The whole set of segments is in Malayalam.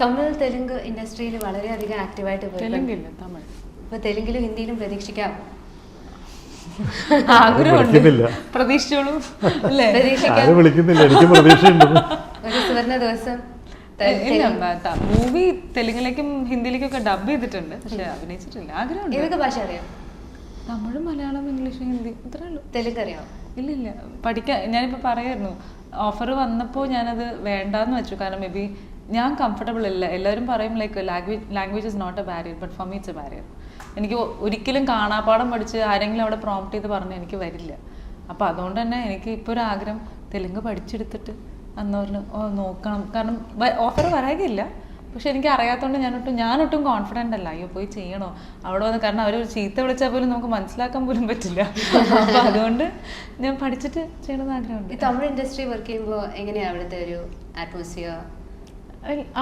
തമിഴ് തെലുങ്ക് ഇൻഡസ്ട്രിയിൽ വളരെയധികം ആക്റ്റീവായിട്ട് പോയി തെലുങ്കില്ല തമിഴ്. ഇപ്പൊ തെലുങ്കിലും ഹിന്ദിയിലും പ്രതീക്ഷിക്കാം. ആഗ്രഹമുണ്ട്. വിളിക്കുന്നില്ല. പ്രതീക്ഷിച്ചോളൂ. അല്ലേ? പ്രതീക്ഷിക്കാം. ആരും വിളിക്കുന്നില്ല. എനിക്ക് പ്രതീക്ഷയുണ്ട്. ഒരു സുവർണ ദിവസം. മൂവി തെലുങ്കിലേക്കും ഹിന്ദിയിലേക്കും ഒക്കെ ഡബ് ചെയ്തിട്ടുണ്ട്. പക്ഷെ അഭിനയിച്ചിട്ടില്ല. ആഗ്രഹമുണ്ട്. ഏതൊക്കെ ഭാഷ അറിയാം? തമിഴ് മലയാളം ഇംഗ്ലീഷ് ഹിന്ദി. ഇത്രേ ഉള്ളൂ. തെലുങ്ക് അറിയാം ഇല്ല ഇല്ല പഠിക്കാൻ ഞാനിപ്പോൾ പറയായിരുന്നു ഓഫർ വന്നപ്പോൾ ഞാനത് വേണ്ടാന്ന് വെച്ചു. കാരണം മേ ബി ഞാൻ കംഫർട്ടബിൾ അല്ല എല്ലാവരും പറയും like language language is not a barrier but for me it's a barrier എനിക്ക് ഒരിക്കലും കാണാപ്പാടം പഠിച്ച് ആരെങ്കിലും അവിടെ പ്രോംപ്റ്റ് ചെയ്ത് പറഞ്ഞ് എനിക്ക് വരില്ല. അപ്പോൾ അതുകൊണ്ട് തന്നെ എനിക്ക് ഇപ്പോൾ ഒരു ആഗ്രഹം തെലുങ്ക് പഠിച്ചെടുത്തിട്ട് അന്നവരിന് ഓ നോക്കണം. കാരണം ഓഫർ വരാകില്ല പക്ഷെ എനിക്ക് അറിയാത്തതുകൊണ്ട് ഞാനൊട്ടും ഞാനൊട്ടും കോൺഫിഡന്റ് അല്ല. അയ്യോ പോയി ചെയ്യണോ? അവിടെ വന്ന് കാരണം അവർ ചീത്ത വിളിച്ചാൽ പോലും നമുക്ക് മനസ്സിലാക്കാൻ പോലും പറ്റില്ല. അപ്പോൾ അതുകൊണ്ട് ഞാൻ പഠിച്ചിട്ട് ചെയ്യണമെന്ന് ആഗ്രഹമുണ്ട്. തമിഴ് ഇൻഡസ്ട്രി വർക്ക് ചെയ്യുമ്പോൾ എങ്ങനെയാണ് അവിടുത്തെ ഒരു അറ്റ്മോസ്ഫിയർ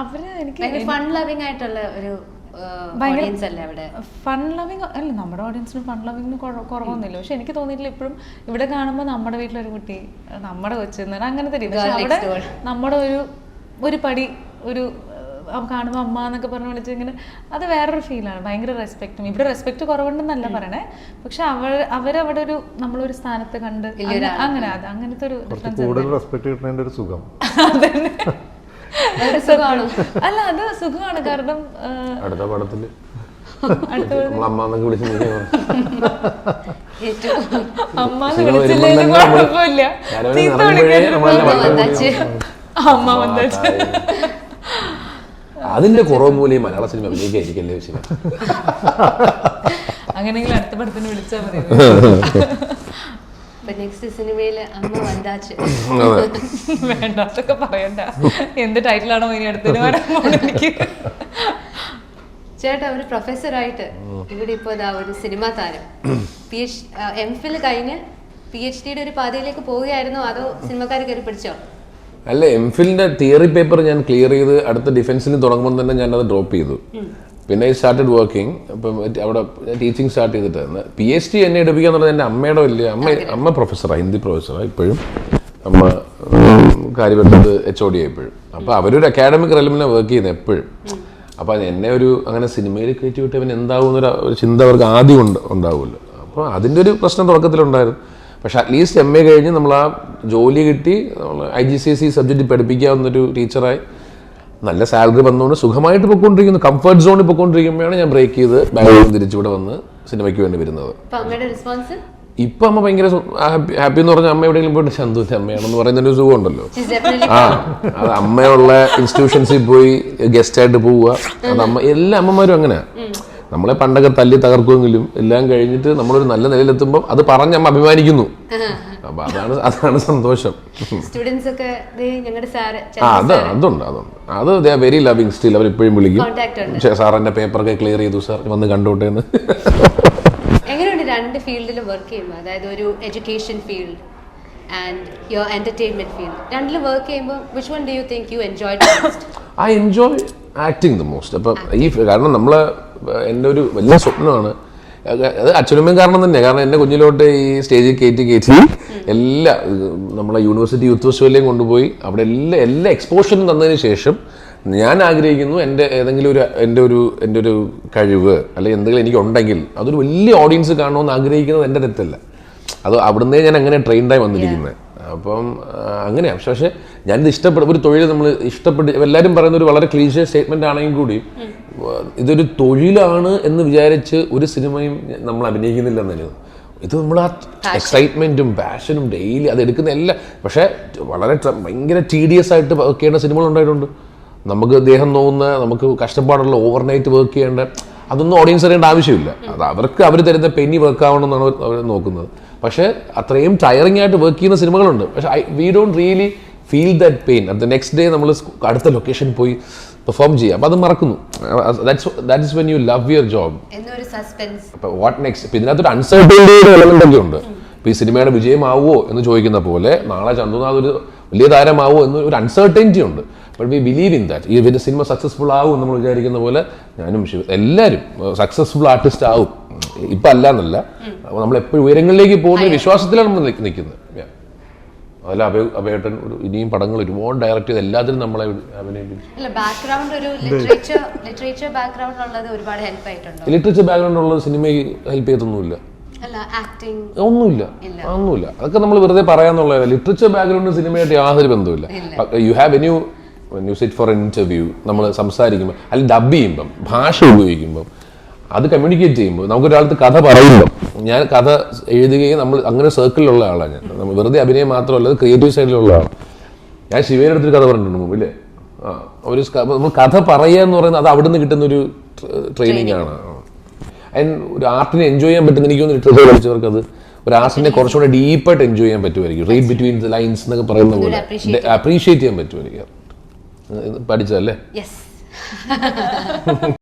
അവർ എനിക്ക് ഫൺ ലവിങ് ആയിട്ടുള്ള ഒരു ഫൺ ലവിങ് അല്ല നമ്മുടെ ഓഡിയൻസിന് ഫൺ ലവിങ്ങിന് കുറവൊന്നുമില്ല. പക്ഷെ എനിക്ക് തോന്നിയിട്ടില്ല ഇപ്പോഴും ഇവിടെ കാണുമ്പോൾ നമ്മുടെ വീട്ടിലൊരു കുട്ടി നമ്മുടെ കൊച്ചു അങ്ങനത്തെ രീതി. പക്ഷെ അവിടെ നമ്മുടെ ഒരു ഒരു പടി ഒരു കാണുമ്പോൾ അമ്മ എന്നൊക്കെ പറഞ്ഞ് വിളിച്ച് ഇങ്ങനെ അത് വേറൊരു ഫീലാണ് ഭയങ്കര റെസ്പെക്റ്റും ഇവിടെ റെസ്പെക്റ്റ് കുറവുണ്ടെന്നല്ല പറയണേ. പക്ഷെ അവർ അവരവിടെ ഒരു നമ്മളൊരു സ്ഥാനത്ത് കണ്ട് അങ്ങനെ- അത് അങ്ങനത്തെ ഒരു കൂടുതൽ റെസ്പെക്ട് കിട്ടുന്നതിന്റെ ഒരു സുഖം. അതന്നെ. അതൊരു സുഖമാണ്? അല്ല അത് സുഖമാണ്. കാരണം അടുത്ത പടത്തിൽ. അമ്മ എന്നൊക്കെ അതിന്റെ കുറവ് മൂലം ഈ മലയാള സിനിമ അഭിനയിക്കായിരിക്കല്ലേ വിഷയം? അങ്ങനെയെങ്കിലും അടുത്ത പടത്തിന് വിളിച്ചാൽ മതി. ഇപ്പൊ നെക്സ്റ്റ് സിനിമയിൽ അമ്മ വന്താച്ച് പറയണ്ട. എന്ത് ടൈറ്റിലാണോ ഇനി എനിക്ക് ചേട്ടാ ഒരു പ്രൊഫസറായിട്ട് ഇവിടെ ഇപ്പോൾ ഇതാ ഒരു സിനിമാ താരം. പി എച്ച് എം ഫിൽ കഴിഞ്ഞ് പി എച്ച് ഡിയുടെ ഒരു പാതയിലേക്ക് പോവുകയായിരുന്നോ? അതോ സിനിമക്കാരെ കയറി പിടിച്ചോ? അല്ല എം ഫിലിന്റെ തിയറി പേപ്പർ ഞാൻ ക്ലിയർ ചെയ്ത് അടുത്ത ഡിഫൻസിന് തുടങ്ങുമ്പോൾ തന്നെ ഞാൻ അത് ഡ്രോപ്പ് ചെയ്തു പിന്നെ ഐ സ്റ്റാർട്ടഡ് വർക്കിംഗ് അപ്പം അവിടെ ടീച്ചിങ് സ്റ്റാർട്ട് ചെയ്തിട്ടായിരുന്നു പി എച്ച് ഡി എന്നെ എടുപ്പിക്കുക എന്നുള്ളത് എന്റെ അമ്മയുടെ വലിയ അമ്മ അമ്മ പ്രൊഫസറാണ് ഹിന്ദി പ്രൊഫസറാണ് ഇപ്പോഴും. അമ്മ കാര്യപ്പെട്ടത് എച്ച് ഒ ഡി ഇപ്പോഴും. അപ്പോൾ അവരൊരു അക്കാഡമിക് റെലമിലാണ് വർക്ക് ചെയ്യുന്നത് എപ്പോഴും. അപ്പോൾ എന്നെ ഒരു അങ്ങനെ സിനിമയിൽ കയറ്റി വിട്ട് അവൻ എന്താവും എന്നൊരു ഒരു ചിന്ത അവർക്ക് ആദ്യം ഉണ്ട് ഉണ്ടാവുമല്ലോ. അപ്പോൾ അതിന്റെ ഒരു പ്രശ്നം തുടക്കത്തിലുണ്ടായിരുന്നു. പക്ഷെ അറ്റ്ലീസ്റ്റ് എം എ കഴിഞ്ഞ് നമ്മൾ ആ ജോലി കിട്ടി നമ്മൾ I G C S E subject പഠിപ്പിക്കാവുന്നൊരു ടീച്ചറായി നല്ല സാലറി വന്നുകൊണ്ട് സുഖമായിട്ട് പൊയ്ക്കൊണ്ടിരിക്കുന്നു കംഫർട്ട് സോണിൽ പൊയ്ക്കൊണ്ടിരിക്കുമ്പോഴാണ് ഞാൻ ബ്രേക്ക് ചെയ്ത് ബാംഗ്ലൂരിൽ തിരിച്ചിവിടെ വന്ന് സിനിമയ്ക്ക് വേണ്ടി വരുന്നത്. ഇപ്പൊ അമ്മ ഭയങ്കര ഹാപ്പി എന്ന് പറഞ്ഞാൽ അമ്മ എവിടെയെങ്കിലും പോയിട്ട് ചന്തുവിന്റെ അമ്മയാണെന്ന് പറയുന്നൊരു സുഖം ഉണ്ടല്ലോ ആ അത് അമ്മയുള്ള ഇൻസ്റ്റിറ്റ്യൂഷൻസിൽ പോയി ഗസ്റ്റ് ആയിട്ട് പോവുക. അത് അമ്മ എല്ലാ അമ്മമാരും അങ്ങനെയാ. നമ്മളെ പണ്ടൊക്കെ തല്ലി തകർക്കുമെങ്കിലും എല്ലാം കഴിഞ്ഞിട്ട് നമ്മളൊരു നല്ല നിലയിലെത്തുമ്പോൾ അത് പറഞ്ഞ് അമ്മ അഭിമാനിക്കുന്നു. അപ്പൊ അതാണ് അതാണ് സന്തോഷം. സ്റ്റുഡൻസ് ഒക്കെ ആ അത് അതുണ്ട് അതുണ്ട്. അത് ദേ വെരി ലവിങ് സ്റ്റിൽ അവർ ഇപ്പോഴും വിളിക്കും. പക്ഷേ സാർ എന്റെ പേപ്പറൊക്കെ ക്ലിയർ ചെയ്തു സാർ വന്ന് കണ്ടോട്ടെ എന്ന്. എങ്ങനെയുണ്ട് രണ്ട് ഫീൽഡിലും വർക്ക് ചെയ്യുമ്പോൾ അതായത് ഒരു education field and your entertainment field രണ്ടിലും വർക്ക് ചെയ്യുമ്പോൾ which one do you think you enjoy I enjoy acting the most അപ്പം ഈ കാരണം നമ്മൾ എന്റെ ഒരു വലിയ സ്വപ്നമാണ്. അത് അച്ഛനമ്മയും കാരണം തന്നെ കാരണം എന്റെ കുഞ്ഞിലോട്ട് ഈ സ്റ്റേജിൽ കയറ്റി കയറ്റി എല്ലാ നമ്മളെ യൂണിവേഴ്സിറ്റി യൂത്ത് ഫെസ്റ്റിവലിലേയും കൊണ്ടുപോയി. അവിടെ എല്ലാ എല്ലാ എക്സ്പോഷറും തന്നതിന് ശേഷം ഞാൻ ആഗ്രഹിക്കുന്നു എന്റെ ഏതെങ്കിലും ഒരു എന്റെ ഒരു എന്റെ ഒരു കഴിവ് അല്ലെങ്കിൽ എന്തെങ്കിലും എനിക്ക് ഉണ്ടെങ്കിൽ അതൊരു വലിയ ഓഡിയൻസ് കാണണമെന്ന് ആഗ്രഹിക്കുന്നത് എന്റെ തെറ്റല്ല. അത് അവിടുന്നേ ഞാൻ അങ്ങനെ ട്രെയിൻഡായി വന്നിരിക്കുന്നത്. അപ്പം അങ്ങനെയാണ് പക്ഷെ പക്ഷേ ഞാനിത് ഇഷ്ടപ്പെടും. ഒരു തൊഴിൽ നമ്മൾ ഇഷ്ടപ്പെട്ട് എല്ലാവരും പറയുന്ന ഒരു വളരെ ക്ലീശ സ്റ്റേറ്റ്മെന്റ് ആണെങ്കിൽ കൂടി ഇതൊരു തൊഴിലാണ് എന്ന് വിചാരിച്ച് ഒരു സിനിമയും നമ്മൾ അഭിനയിക്കുന്നില്ല എന്നുള്ളത് ഇത് നമ്മൾ ആ എക്സൈറ്റ്മെന്റും പാഷനും ഡെയിലി അത് എടുക്കുന്ന എല്ലാം പക്ഷേ വളരെ ഭയങ്കര ടീഡിയസ് ആയിട്ട് വർക്ക് ചെയ്യേണ്ട സിനിമകൾ ഉണ്ടായിട്ടുണ്ട് നമുക്ക് ദേഹം നോവുന്ന നമുക്ക് കഷ്ടപ്പാടുള്ള ഓവർനൈറ്റ് വർക്ക് ചെയ്യേണ്ട അതൊന്നും ഓഡിയൻസ് അറിയേണ്ട ആവശ്യമില്ല. അത് അവർക്ക് അവർ തരുന്ന പെന്നി വർക്ക് ആവണമെന്നാണ് അവർ- അവർ നോക്കുന്നത്. പക്ഷേ അത്രയും ടയറിംഗ് ആയിട്ട് വർക്ക് ചെയ്യുന്ന സിനിമകളുണ്ട്. പക്ഷേ I we don't really feel that pain at അത് നെക്സ്റ്റ് ഡേ നമ്മൾ അടുത്ത ലൊക്കേഷൻ പോയി പെർഫോം ചെയ്യാം. അപ്പം അത് മറക്കുന്നു. That's that is when you love your job what next ഇപ്പം ഇതിനകത്തൊരു അൺസർട്ടനിറ്റിയുടെ എലമെന്റ് ഒക്കെ ഉണ്ട്. ഇപ്പോൾ ഈ സിനിമയുടെ വിജയമാവോ എന്ന് ചോദിക്കുന്ന പോലെ നാളെ ചന്ദ്രനാഥ് ഒരു വലിയ താരമാവോ എന്ന് ഒരു അൺസർട്ടനിറ്റി ഉണ്ട്. But we believe in that ഈ പിന്നെ സിനിമ സക്സസ്ഫുൾ ആവും എന്ന് നമ്മൾ വിചാരിക്കുന്ന പോലെ ഞാനും ശിവ എല്ലാവരും സക്സസ്ഫുൾ ആർട്ടിസ്റ്റ് ആവും. ഇപ്പം അല്ല എന്നല്ല. നമ്മളെപ്പോഴും നമ്മൾ എപ്പോഴും ഉയരങ്ങളിലേക്ക് പോകുന്ന വിശ്വാസത്തിലാണ് നമ്മൾ നിൽക്കുന്നത്. അതിൽ അഭയ അഭയേട്ടൻ ഒരു ഇനിയും പടങ്ങൾ ഒരുപാട് ഡയറക്റ്റ് ചെയ്ത് എല്ലാത്തിനും നമ്മളെ അഭിനയിപ്പിച്ചു അല്ല ബാക്ക്ഗ്രൗണ്ട് ഒരു ലിറ്ററേച്ചർ ലിറ്ററേച്ചർ ബാക്ക്ഗ്രൗണ്ട് ഉള്ളത് ഒരുപാട് ഹെൽപ്പ് ആയിട്ടുണ്ടോ. ലിറ്ററേച്ചർ ബാക്ക്ഗ്രൗണ്ട് ഉള്ള സിനിമയ്ക്ക് ഹെൽപ്പ് ചെയ്തൊന്നുമില്ല അല്ല ഒന്നുമില്ല. ഒന്നുമില്ല. അതൊക്കെ നമ്മൾ വെറുതെ പറയാന്നുള്ള ലിറ്ററേച്ചർ ബാക്ക്ഗ്രൗണ്ട് സിനിമയായിട്ട് യാതൊരു ബന്ധവുമില്ല. You have any you sit for interview നമ്മൾ സംസാരിക്കുമ്പോൾ അല്ലെങ്കിൽ ഡബ് ചെയ്യുമ്പം ഭാഷ ഉപയോഗിക്കുമ്പം അത് കമ്മ്യൂണിക്കേറ്റ് ചെയ്യുമ്പോൾ നമുക്കൊരാൾക്ക് കഥ പറയുമ്പോൾ ഞാൻ കഥ എഴുതുകയും നമ്മൾ അങ്ങനെ സർക്കിളിലുള്ള ആളാണ് ഞാൻ. വെറുതെ അഭിനയം മാത്രമല്ല ക്രിയേറ്റീവ് സൈഡിലുള്ള ആളാണ്. ഞാൻ ശിവയുടെ അടുത്തൊരു കഥ പറഞ്ഞിട്ടുണ്ട് മുമ്പില്ലേ ആ ഒരു നമ്മൾ കഥ പറയുക എന്ന് പറയുന്നത് അത് അവിടുന്ന് കിട്ടുന്ന ഒരു ട്രെയിനിങ് ആണ്. ആൻഡ് ഒരു ആർട്ടിനെ എൻജോയ് ചെയ്യാൻ പറ്റുന്ന എനിക്ക് ലിറ്ററേച്ചർ പഠിച്ചവർക്ക് അത് ഒരു ആർട്ടിനെ കുറച്ചുകൂടെ ഡീപ്പായിട്ട് എൻജോയ് ചെയ്യാൻ പറ്റുമായിരിക്കും. റീഡ് ബിറ്റ്വീൻ ദ ലൈൻസ് എന്നൊക്കെ പറയുന്ന പോലെ. അപ്രീഷിയേറ്റ് ചെയ്യാൻ പറ്റുമായിരിക്കും. പഠിച്ചതല്ലേ?